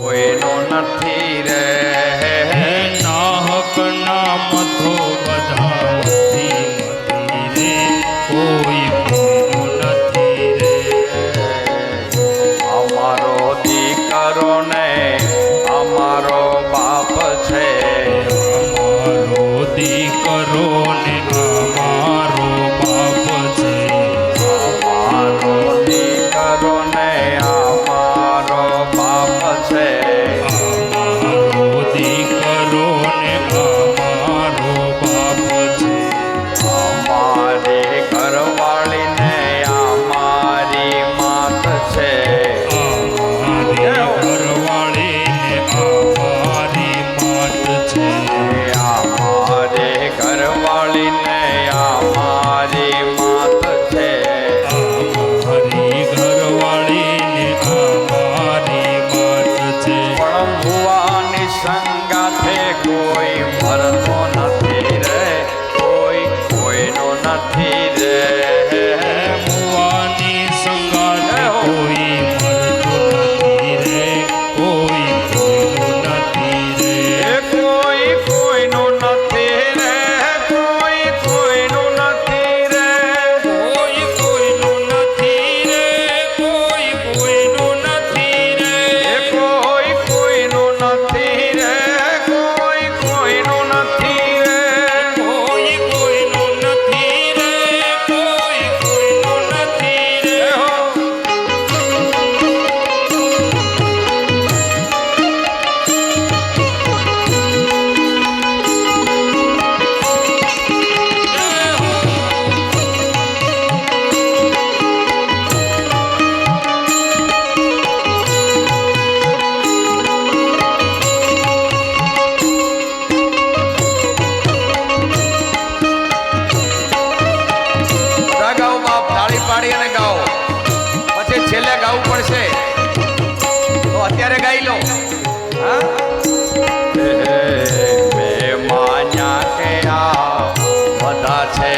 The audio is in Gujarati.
Bueno, Martínez. রে છેલ્લે ગાવું પડશે. તો અત્યારે ગાઈ લો. હા? માન્યા કે આ બધા છે